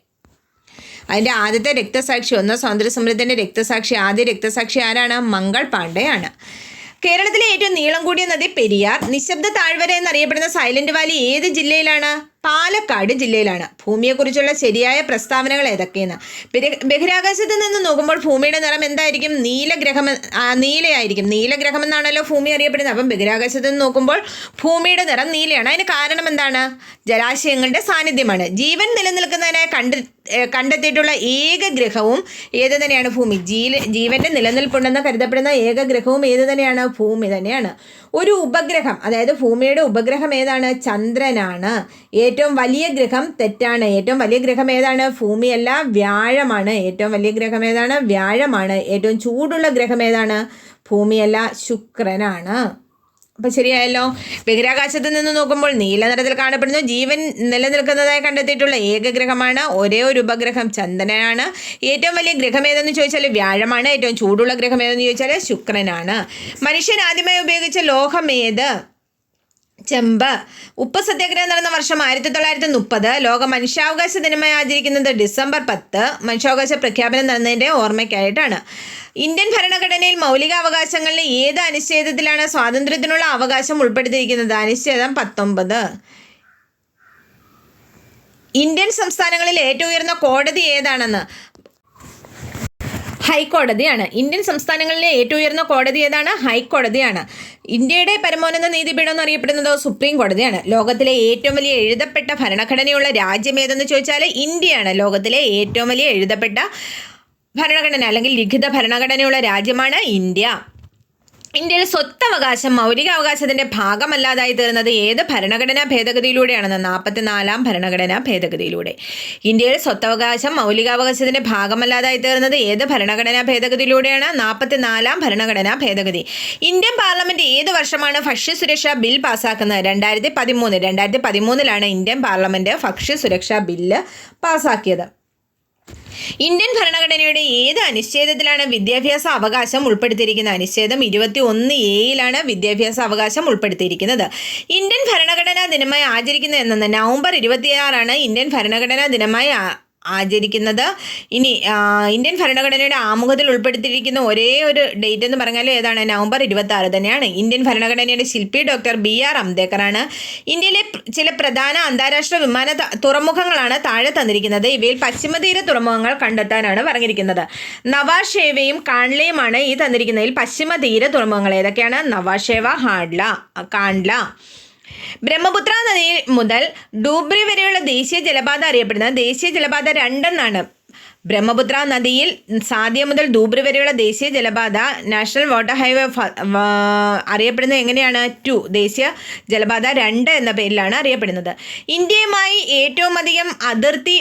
അതിന്റെ ആദ്യത്തെ രക്തസാക്ഷി ഒന്ന് സ്വാതന്ത്ര്യ സമരത്തിന്റെ രക്തസാക്ഷി ആദ്യ രക്തസാക്ഷി ആരാണ്? മംഗൾ പാണ്ഡെയാണ്. കേരളത്തിലെ ഏറ്റവും നീളം കൂടിയ നദി പെരിയാർ. നിശബ്ദ താഴ്വര എന്നറിയപ്പെടുന്ന സൈലന്റ് വാലി ഏത് ജില്ലയിലാണ്? പാലക്കാട് ജില്ലയിലാണ്. ഭൂമിയെക്കുറിച്ചുള്ള ശരിയായ പ്രസ്താവനകൾ ഏതൊക്കെയെന്ന്. ബഹിര- ബഹിരാകാശത്ത് നിന്ന് നോക്കുമ്പോൾ ഭൂമിയുടെ നിറം എന്തായിരിക്കും? നീലഗ്രഹം നീലയായിരിക്കും. നീലഗ്രഹം എന്നാണല്ലോ ഭൂമി അറിയപ്പെടുന്നത്. അപ്പം ബഹിരാകാശത്ത് നിന്ന് നോക്കുമ്പോൾ ഭൂമിയുടെ നിറം നീലയാണ്. അതിന് കാരണം എന്താണ്? ജലാശയങ്ങളുടെ സാന്നിധ്യമാണ്. ജീവൻ നിലനിൽക്കുന്നതിനായി കണ്ട് കണ്ടെത്തിയിട്ടുള്ള ഏക ഗ്രഹവും ഏത് തന്നെയാണ് ഭൂമി? ജീല ജീവന്റെ നിലനിൽപ്പുണ്ടെന്ന് കരുതപ്പെടുന്ന ഏക ഗ്രഹവും ഏത് തന്നെയാണ്? ഭൂമി തന്നെയാണ്. ഒരു ഉപഗ്രഹം അതായത് ഭൂമിയുടെ ഉപഗ്രഹം ഏതാണ്? ചന്ദ്രനാണ്. ഏറ്റവും വലിയ ഗ്രഹം തെറ്റാണ്. ഏറ്റവും വലിയ ഗ്രഹം ഏതാണ്? ഭൂമിയല്ല വ്യാഴമാണ്. ഏറ്റവും വലിയ ഗ്രഹം ഏതാണ്? വ്യാഴമാണ്. ഏറ്റവും ചൂടുള്ള ഗ്രഹം ഏതാണ്? ഭൂമിയല്ല ശുക്രനാണ്. അപ്പം ശരിയായല്ലോ. ബഹിരാകാശത്ത് നിന്ന് നോക്കുമ്പോൾ നീല നിറത്തിൽ കാണപ്പെടുന്നു. ജീവൻ നിലനിൽക്കുന്നതായി കണ്ടെത്തിയിട്ടുള്ള ഏക ഗ്രഹമാണ്. ഒരേ ഒരു ഉപഗ്രഹം ചന്ദ്രനാണ് ഏറ്റവും വലിയ ഗ്രഹം ഏതെന്ന് ചോദിച്ചാൽ വ്യാഴമാണ്. ഏറ്റവും ചൂടുള്ള ഗ്രഹം ഏതെന്ന് ചോദിച്ചാൽ ശുക്രനാണ്. മനുഷ്യൻ ആദ്യമായി ഉപയോഗിച്ച ലോഹം ഏത്? ചെമ്പ്. ഉപ്പ് സത്യാഗ്രഹം നടന്ന വർഷം ആയിരത്തി തൊള്ളായിരത്തി മുപ്പത് ലോക മനുഷ്യാവകാശ ദിനമായി ആചരിക്കുന്നത് ഡിസംബർ പത്ത്. മനുഷ്യാവകാശ പ്രഖ്യാപനം നടന്നതിന്റെ ഓർമ്മയ്ക്കായിട്ടാണ്. ഇന്ത്യൻ ഭരണഘടനയിൽ മൗലികാവകാശങ്ങളിലെ ഏത് അനുച്ഛേദത്തിലാണ് സ്വാതന്ത്ര്യത്തിനുള്ള അവകാശം ഉൾപ്പെടുത്തിയിരിക്കുന്നത്? അനുച്ഛേദം പത്തൊമ്പത്. ഇന്ത്യൻ സംസ്ഥാനങ്ങളിൽ ഏറ്റവും ഉയർന്ന കോടതി ഏതാണെന്ന്? ഹൈക്കോടതിയാണ്. ഇന്ത്യൻ സംസ്ഥാനങ്ങളിലെ ഏറ്റവും ഉയർന്ന കോടതി ഏതാണ്? ഹൈക്കോടതിയാണ്. ഇന്ത്യയുടെ പരമോന്നത നീതിപീഠം എന്ന് അറിയപ്പെടുന്നത് സുപ്രീം കോടതിയാണ് ലോകത്തിലെ ഏറ്റവും വലിയ എഴുതപ്പെട്ട ഭരണഘടനയുള്ള രാജ്യം ഏതെന്ന് ചോദിച്ചാൽ ഇന്ത്യയാണ്. ലോകത്തിലെ ഏറ്റവും വലിയ എഴുതപ്പെട്ട ഭരണഘടന അല്ലെങ്കിൽ ലിഖിത ഭരണഘടനയുള്ള രാജ്യമാണ് ഇന്ത്യ. ഇന്ത്യയിൽ സ്വത്തവകാശം മൗലികാവകാശത്തിന്റെ ഭാഗമല്ലാതായി തീർന്നത് ഏത് ഭരണഘടനാ ഭേദഗതിയിലൂടെയാണെന്ന് നാൽപ്പത്തിനാലാം ഭരണഘടനാ ഭേദഗതിയിലൂടെ. ഇന്ത്യയിൽ സ്വത്തവകാശം മൗലികാവകാശത്തിന്റെ ഭാഗമല്ലാതായി തീർന്നത് ഏത് ഭരണഘടനാ ഭേദഗതിയിലൂടെയാണ്? നാൽപ്പത്തിനാലാം ഭരണഘടനാ ഭേദഗതി. ഇന്ത്യൻ പാർലമെന്റ് ഏത് വർഷമാണ് ഭക്ഷ്യസുരക്ഷാ ബിൽ പാസ്സാക്കുന്നത് രണ്ടായിരത്തി പതിമൂന്ന്. രണ്ടായിരത്തി പതിമൂന്നിലാണ് ഇന്ത്യൻ പാർലമെന്റ് ഭക്ഷ്യസുരക്ഷാ ബില്ല് പാസ്സാക്കിയത് ഇന്ത്യൻ ഭരണഘടനയുടെ ഏത് അനുച്ഛേദത്തിലാണ് വിദ്യാഭ്യാസ അവകാശം ഉൾപ്പെടുത്തിയിരിക്കുന്നത്? അനുച്ഛേദം ഇരുപത്തി ഒന്ന് എയിലാണ് വിദ്യാഭ്യാസ അവകാശം ഉൾപ്പെടുത്തിയിരിക്കുന്നത്. ഇന്ത്യൻ ഭരണഘടനാ ദിനമായി ആചരിക്കുന്നത് എന്നത് നവംബർ ഇരുപത്തിയാറാണ് ഇന്ത്യൻ ഭരണഘടനാ ദിനമായി ആചരിക്കുന്നത്. ഇനി ഇന്ത്യൻ ഭരണഘടനയുടെ ആമുഖത്തിൽ ഉൾപ്പെടുത്തിയിരിക്കുന്ന ഒരേ ഒരു ഡേറ്റ് എന്ന് പറഞ്ഞാൽ ഏതാണ്? നവംബർ ഇരുപത്തി ആറ് തന്നെയാണ്. ഇന്ത്യൻ ഭരണഘടനയുടെ ശില്പി ഡോക്ടർ ബി ആർ അംബേദ്കറാണ്. ഇന്ത്യയിലെ ചില പ്രധാന അന്താരാഷ്ട്ര വിമാന തുറമുഖങ്ങളാണ് താഴെ തന്നിരിക്കുന്നത്. ഇവയിൽ പശ്ചിമതീര തുറമുഖങ്ങൾ കണ്ടെത്താനാണ് പറഞ്ഞിരിക്കുന്നത്. നവാഷേവയും കാൺലയുമാണ് ഈ തന്നിരിക്കുന്നതിൽ പശ്ചിമതീര തുറമുഖങ്ങൾ ഏതൊക്കെയാണ്? നവാഷേവ ഹാഡ്ല കാൺല ബ്രഹ്മപുത്ര നദി മുതൽ ഡൂബ്രി വരെയുള്ള ദേശീയ ജലപാത അറിയപ്പെടുന്ന ദേശീയ ജലപാത രണ്ടെന്നാണ്. ബ്രഹ്മപുത്ര നദിയിൽ സാദ്യ മുതൽ ധൂബ്രി വരെയുള്ള ദേശീയ ജലപാത നാഷണൽ വാട്ടർ ഹൈവേ അറിയപ്പെടുന്നത് എങ്ങനെയാണ്? ടു ദേശീയ ജലപാത രണ്ട് എന്ന പേരിലാണ് അറിയപ്പെടുന്നത്. ഇന്ത്യയുമായി ഏറ്റവും അധികം അതിർത്തി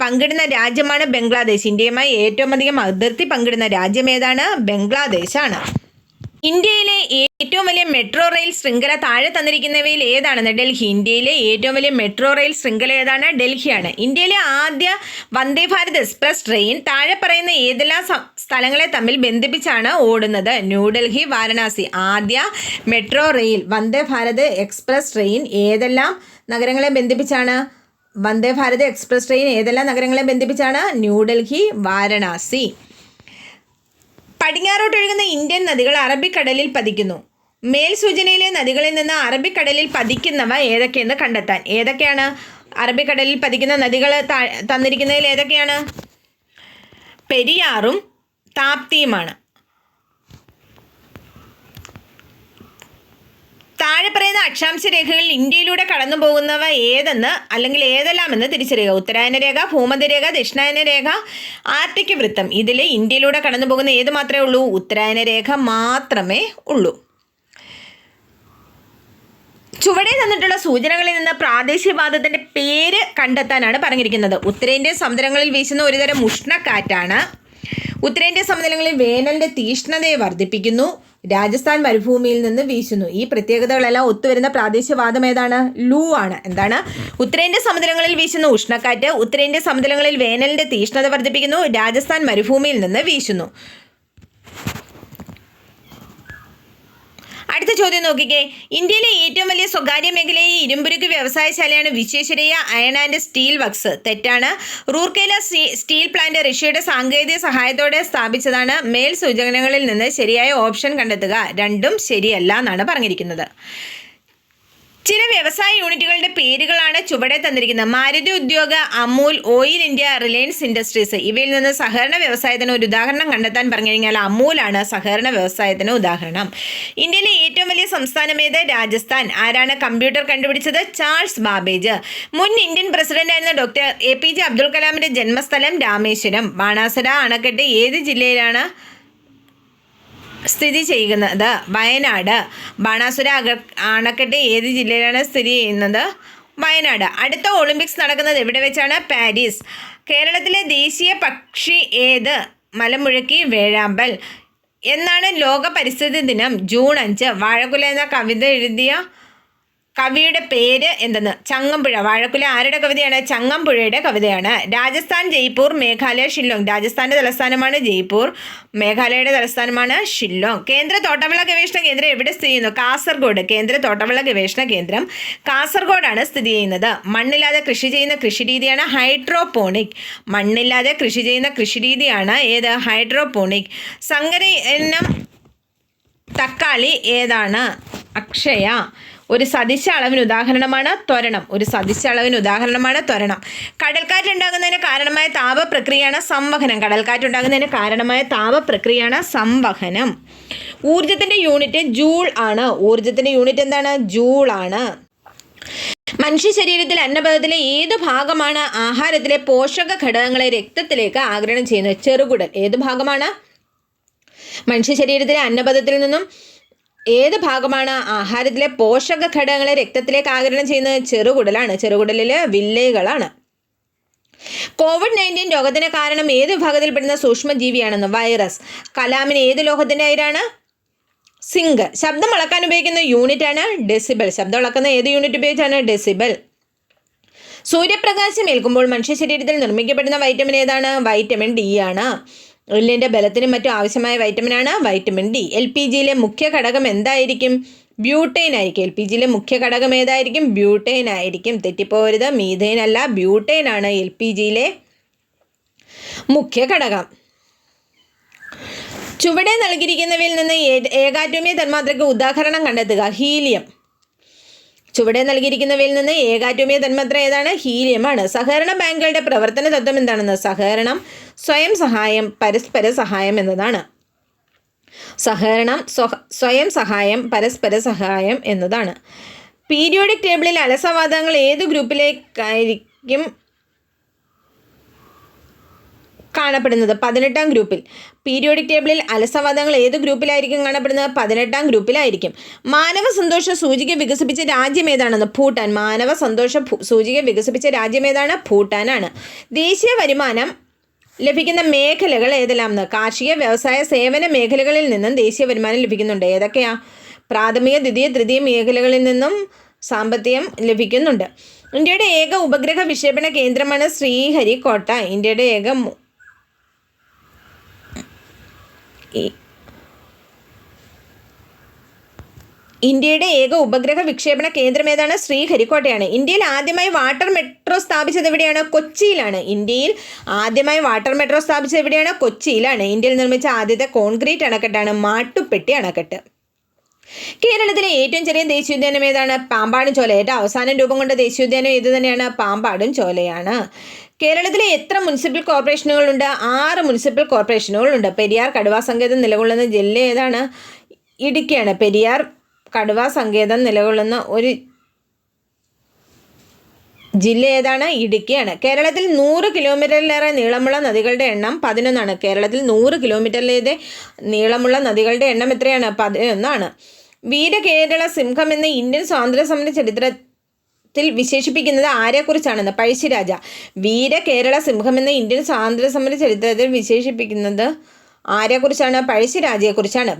പങ്കിടുന്ന രാജ്യമാണ് ബംഗ്ലാദേശ്. ഇന്ത്യയുമായി ഏറ്റവും അധികം അതിർത്തി പങ്കിടുന്ന രാജ്യം ഏതാണ്? ബംഗ്ലാദേശാണ്. ഇന്ത്യയിലെ ഏറ്റവും വലിയ മെട്രോ റെയിൽ ശൃംഖല താഴെ തന്നിരിക്കുന്നവയിൽ ഏതാണെന്ന് ഡൽഹി? ഇന്ത്യയിലെ ഏറ്റവും വലിയ മെട്രോ റെയിൽ ശൃംഖല ഏതാണ്? ഡൽഹിയാണ്. ഇന്ത്യയിലെ ആദ്യ വന്ദേ ഭാരത് എക്സ്പ്രസ് ട്രെയിൻ താഴെ പറയുന്ന ഏതെല്ലാം സ്ഥലങ്ങളെ തമ്മിൽ ബന്ധിപ്പിച്ചാണ് ഓടുന്നത്? ന്യൂഡൽഹി വാരണാസി. ആദ്യ metro rail Vande Bharat express train ഏതെല്ലാം നഗരങ്ങളെ ബന്ധിപ്പിച്ചാണ്? വന്ദേ ഭാരത് എക്സ്പ്രസ് ട്രെയിൻ ഏതെല്ലാം നഗരങ്ങളെ ബന്ധിപ്പിച്ചാണ്? ന്യൂഡൽഹി വാരണാസി. പടിഞ്ഞാറോട്ട് ഒഴുകുന്ന ഇന്ത്യൻ നദികൾ അറബിക്കടലിൽ പതിക്കുന്നു. മേൽ സൂചനയിലെ നദികളിൽ നിന്ന് അറബിക്കടലിൽ പതിക്കുന്നവ ഏതൊക്കെയെന്ന് കണ്ടെത്താൻ. ഏതൊക്കെയാണ് അറബിക്കടലിൽ പതിക്കുന്ന നദികൾ തന്നിരിക്കുന്നതിൽ ഏതൊക്കെയാണ്? പെരിയാറും താപ്തിയുമാണ്. താഴെ പറയുന്ന അക്ഷാംശ രേഖകളിൽ ഇന്ത്യയിലൂടെ കടന്നു പോകുന്നവ ഏതെന്ന് അല്ലെങ്കിൽ ഏതെല്ലാമെന്ന് തിരിച്ചറിയുക. ഉത്തരായന രേഖ ഭൂമധ്യരേഖ ദക്ഷിണായന രേഖ ആർട്ടിക് വൃത്തം. ഇതിൽ ഇന്ത്യയിലൂടെ കടന്നു പോകുന്ന ഏത് മാത്രമേ ഉള്ളൂ? ഉത്തരായന രേഖ മാത്രമേ ഉള്ളൂ. ചുവടെ തന്നിട്ടുള്ള സൂചനകളിൽ നിന്ന് പ്രാദേശികവാദത്തിന്റെ പേര് കണ്ടെത്താനാണ് പറഞ്ഞിരിക്കുന്നത്. ഉത്തരേന്ത്യൻ സമുദ്രങ്ങളിൽ വീശുന്ന ഒരുതരം ഉഷ്ണക്കാറ്റാണ് ഉത്തരേന്ത്യൻ സമതലങ്ങളിൽ വേനലിന്റെ തീഷ്ണതയെ വർദ്ധിപ്പിക്കുന്നു. രാജസ്ഥാൻ മരുഭൂമിയിൽ നിന്ന് വീശുന്നു. ഈ പ്രത്യേകതകളെല്ലാം ഒത്തുവരുന്ന പ്രാദേശികവാദം ഏതാണ്? ലൂ ആണ്. എന്താണ്? ഉത്തരേന്ത്യ സമതലങ്ങളിൽ വീശുന്ന ഉഷ്ണക്കാറ്റ് ഉത്തരേന്ത്യ സമതലങ്ങളിൽ വേനലിന്റെ തീഷ്ണത വർദ്ധിപ്പിക്കുന്നു. രാജസ്ഥാൻ മരുഭൂമിയിൽ നിന്ന് വീശുന്നു. അടുത്ത ചോദ്യം നോക്കിക്കേ. ഇന്ത്യയിലെ ഏറ്റവും വലിയ സ്വകാര്യ മേഖലയായ ഇരുമ്പുരുക്ക് വ്യവസായശാലയാണ് Visvesvaraya iron and steel works തെറ്റാണ്. റൂർക്കേല സ്റ്റീൽ പ്ലാന്റ് റഷ്യയുടെ സാങ്കേതിക സഹായത്തോടെ സ്ഥാപിച്ചതാണ്. മേൽ സൂചനകളിൽ നിന്ന് ശരിയായ ഓപ്ഷൻ കണ്ടെത്തുക രണ്ടും ശരിയല്ല എന്നാണ് പറഞ്ഞിരിക്കുന്നത്. ചില വ്യവസായ യൂണിറ്റുകളുടെ പേരുകളാണ് ചുവടെ തന്നിരിക്കുന്നത്. Maruti Udyog Amul oil India Reliance industries. ഇവയിൽ നിന്ന് സഹകരണ വ്യവസായത്തിന് ഒരു ഉദാഹരണം കണ്ടെത്താൻ പറഞ്ഞു കഴിഞ്ഞാൽ അമൂലാണ് സഹകരണ വ്യവസായത്തിന് ഉദാഹരണം. ഇന്ത്യയിലെ ഏറ്റവും വലിയ സംസ്ഥാനമേത് രാജസ്ഥാൻ. ആരാണ് കമ്പ്യൂട്ടർ കണ്ടുപിടിച്ചത്? Charles Babbage. മുൻ ഇന്ത്യൻ പ്രസിഡന്റായിരുന്ന doctor A P J Abdul കലാമിന്റെ ജന്മസ്ഥലം രാമേശ്വരം. ബാണാസുര അണക്കെട്ട് ഏത് ജില്ലയിലാണ്? സ്ഥിതി ചെയ്യുന്നത്. വയനാട്. ബാണാസുര അക- അണക്കെട്ട് ഏത് ജില്ലയിലാണ് സ്ഥിതി ചെയ്യുന്നത്? വയനാട്. അടുത്ത ഒളിമ്പിക്സ് നടക്കുന്നത് എവിടെ വെച്ചാണ്? പാരീസ്. കേരളത്തിലെ ദേശീയ പക്ഷി ഏത്? മലമുഴക്കി വേഴാമ്പൽ. എന്നാണ് ലോക പരിസ്ഥിതി ദിനം. ജൂൺ അഞ്ച്. വാഴക്കുല എന്ന കവിത എഴുതിയ കവിയുടെ പേര് എന്തെന്ന്? ചങ്ങമ്പുഴ. വാഴക്കുല ആരുടെ കവിതയാണ്? ചങ്ങമ്പുഴയുടെ കവിതയാണ്. രാജസ്ഥാൻ ജയ്പൂർ മേഘാലയ ഷില്ലോങ്. രാജസ്ഥാന്റെ തലസ്ഥാനമാണ് ജയ്പൂർ മേഘാലയയുടെ തലസ്ഥാനമാണ് ഷില്ലോങ്. കേന്ദ്ര തോട്ടവിള ഗവേഷണ കേന്ദ്രം എവിടെ സ്ഥിതി ചെയ്യുന്നു? കാസർഗോഡ്. കേന്ദ്ര തോട്ടവിള ഗവേഷണ കേന്ദ്രം കാസർഗോഡാണ് സ്ഥിതി ചെയ്യുന്നത്. മണ്ണില്ലാതെ കൃഷി ചെയ്യുന്ന കൃഷി രീതിയാണ് ഹൈഡ്രോപോണിക്. മണ്ണില്ലാതെ കൃഷി ചെയ്യുന്ന കൃഷി രീതിയാണ് ഏത്? ഹൈഡ്രോപോണിക്. സങ്കര തക്കാളി ഏതാണ്? അക്ഷയ. ഒരു സദിശ അളവിന് ഉദാഹരണമാണ് ത്വരണം. ഒരു സദിശ അളവിന് ഉദാഹരണമാണ് ത്വരണം. കടൽക്കാറ്റ് ഉണ്ടാകുന്നതിന് കാരണമായ താപ പ്രക്രിയയാണ് സംവഹനം. കടൽക്കാറ്റ് ഉണ്ടാകുന്നതിന് കാരണമായ താപ പ്രക്രിയയാണ് സംവഹനം. ഊർജത്തിന്റെ യൂണിറ്റ് ജൂൾ ആണ്. ഊർജത്തിന്റെ യൂണിറ്റ് എന്താണ്? ജൂൾ ആണ്. മനുഷ്യ ശരീരത്തിലെ അന്നപഥത്തിലെ ഏത് ഭാഗമാണ് ആഹാരത്തിലെ പോഷക ഘടകങ്ങളെ രക്തത്തിലേക്ക് ആഗിരണം ചെയ്യുന്നത്? ചെറുകുടൽ. ഏത് ഭാഗമാണ്? മനുഷ്യ ശരീരത്തിലെ അന്നപഥത്തിൽ നിന്നും ഏത് ഭാഗമാണ് ആഹാരത്തിലെ പോഷക ഘടകങ്ങളെ രക്തത്തിലേക്ക് ആഗിരണം ചെയ്യുന്നത്? ചെറുകുടലാണ്. ചെറുകുടലിൽ വില്ലകളാണ്. കോവിഡ് നയന്റീൻ രോഗത്തിന് കാരണം ഏത് വിഭാഗത്തിൽപ്പെടുന്ന സൂക്ഷ്മജീവിയാണെന്ന്? വൈറസ്. കലാമിന് ഏത് ലോഹത്തിന്റെ അയിരാണ്? സിങ്ക്. ശബ്ദം അളക്കാൻ ഉപയോഗിക്കുന്ന യൂണിറ്റ് ആണ് ഡെസിബൽ. ശബ്ദം അളക്കുന്ന ഏത് യൂണിറ്റ് ഉപയോഗിച്ചാണ്? ഡെസിബൽ. സൂര്യപ്രകാശം ഏൽക്കുമ്പോൾ മനുഷ്യ ശരീരത്തിൽ നിർമ്മിക്കപ്പെടുന്ന വൈറ്റമിൻ ഏതാണ്? വൈറ്റമിൻ ഡി ആണ്. എല്ലിന്റെ ബലത്തിനും മറ്റും ആവശ്യമായ വൈറ്റമിനാണ് വൈറ്റമിൻ ഡി എൽ പി ജിയിലെ മുഖ്യ ഘടകം എന്തായിരിക്കും? ബ്യൂട്ടൈൻ ആയിരിക്കും. എൽ പി ജിയിലെ മുഖ്യ ഘടകം ഏതായിരിക്കും? ബ്യൂട്ടൈൻ ആയിരിക്കും. തെറ്റിപ്പോരുത് മീഥൈൻ അല്ല ബ്യൂട്ടൈൻ ആണ് എൽ പി ജിയിലെ മുഖ്യ ഘടകം. ചുവടെ നൽകിയിരിക്കുന്നവയിൽ നിന്ന് ഏകാറ്റോമിയ തന്മാത്രയ്ക്ക് ഉദാഹരണം കണ്ടെത്തുക. ഹീലിയം. ചുവടെ നൽകിയിരിക്കുന്നവയിൽ നിന്ന് ഏകാറ്റോമിയ തന്മാത്ര ഏതാണ്? ഹീലിയമാണ്. സഹകരണ ബാങ്കുകളുടെ പ്രവർത്തന തത്വം എന്താണെന്ന്? സഹകരണം സ്വയം സഹായം പരസ്പര സഹായം എന്നതാണ്. സഹകരണം സ്വയം സഹായം പരസ്പര സഹായം എന്നതാണ്. പീരിയോഡിക് ടേബിളിൽ അലസവാദങ്ങൾ ഏത് ഗ്രൂപ്പിലേക്കായിരിക്കും കാണപ്പെടുന്നത്? പതിനെട്ടാം ഗ്രൂപ്പിൽ. പീരിയോഡിക് ടേബിളിൽ അലസവാദങ്ങൾ ഏത് ഗ്രൂപ്പിലായിരിക്കും കാണപ്പെടുന്നത്? പതിനെട്ടാം ഗ്രൂപ്പിലായിരിക്കും. മാനവ സന്തോഷ സൂചിക വികസിപ്പിച്ച രാജ്യം ഏതാണെന്ന്? ഭൂട്ടാൻ. മാനവ സന്തോഷ സൂചിക വികസിപ്പിച്ച രാജ്യം ഏതാണ്? ഭൂട്ടാനാണ്. ദേശീയ വരുമാനം ലഭിക്കുന്ന മേഖലകൾ ഏതെല്ലാം കാർഷിക വ്യവസായ സേവന മേഖലകളിൽ നിന്നും ദേശീയ വരുമാനം ലഭിക്കുന്നുണ്ട്. ഏതൊക്കെയാ? പ്രാഥമിക ദ്വിതീയ തൃതീയ മേഖലകളിൽ നിന്നും സാമ്പത്തികം ലഭിക്കുന്നുണ്ട്. ഇന്ത്യയുടെ ഏക ഉപഗ്രഹ വിക്ഷേപണ കേന്ദ്രമാണ് ശ്രീഹരിക്കോട്ട. ഇന്ത്യയുടെ ഏക മു- ഈ- ഇന്ത്യയുടെ ഏക ഉപഗ്രഹ വിക്ഷേപണ കേന്ദ്രം ഏതാണ്? ശ്രീഹരിക്കോട്ടയാണ് ഇന്ത്യയിൽ ആദ്യമായി വാട്ടർ മെട്രോ സ്ഥാപിച്ചത് എവിടെയാണ്? കൊച്ചിയിലാണ്. ഇന്ത്യയിൽ ആദ്യമായി വാട്ടർ മെട്രോ സ്ഥാപിച്ചത് എവിടെയാണ്? കൊച്ചിയിലാണ്. ഇന്ത്യയിൽ നിർമ്മിച്ച ആദ്യത്തെ കോൺക്രീറ്റ് അണക്കെട്ടാണ് മാട്ടുപ്പെട്ടി അണക്കെട്ട്. കേരളത്തിലെ ഏറ്റവും ചെറിയ ദേശീയോദ്യാനം ഏതാണ്? പാമ്പാടും ചോല ഏറ്റവും അവസാനം രൂപം കൊണ്ട ദേശീയോദ്യാനം ഏത് തന്നെയാണ്? പാമ്പാടും ചോലയാണ്. കേരളത്തിലെ എത്ര മുനിസിപ്പൽ കോർപ്പറേഷനുകളുണ്ട്? ആറ് മുനിസിപ്പൽ കോർപ്പറേഷനുകളുണ്ട്. പെരിയാർ കടുവാ സങ്കേതം നിലകൊള്ളുന്ന ജില്ല ഏതാണ്? ഇടുക്കിയാണ്. പെരിയാർ കടുവാ സങ്കേതം നിലകൊള്ളുന്ന ഒരു ജില്ല ഏതാണ്? ഇടുക്കിയാണ്. കേരളത്തിൽ നൂറ് കിലോമീറ്ററിലേറെ നീളമുള്ള നദികളുടെ എണ്ണം പതിനൊന്നാണ്. കേരളത്തിൽ നൂറ് കിലോമീറ്ററിലേറെ നീളമുള്ള നദികളുടെ എണ്ണം എത്രയാണ്? പതിനൊന്നാണ്. വീരകേരള സിംഹം എന്ന ഇന്ത്യൻ സ്വാതന്ത്ര്യ സമര ചരിത്രത്തിൽ വിശേഷിപ്പിക്കുന്നത് ആരെക്കുറിച്ചാണെന്ന്? പഴശ്ശിരാജ. വീരകേരള സിംഹം എന്ന ഇന്ത്യൻ സ്വാതന്ത്ര്യ സമര ചരിത്രത്തിൽ വിശേഷിപ്പിക്കുന്നത് ആരെക്കുറിച്ചാണ്? പഴശ്ശിരാജയെക്കുറിച്ചാണ്.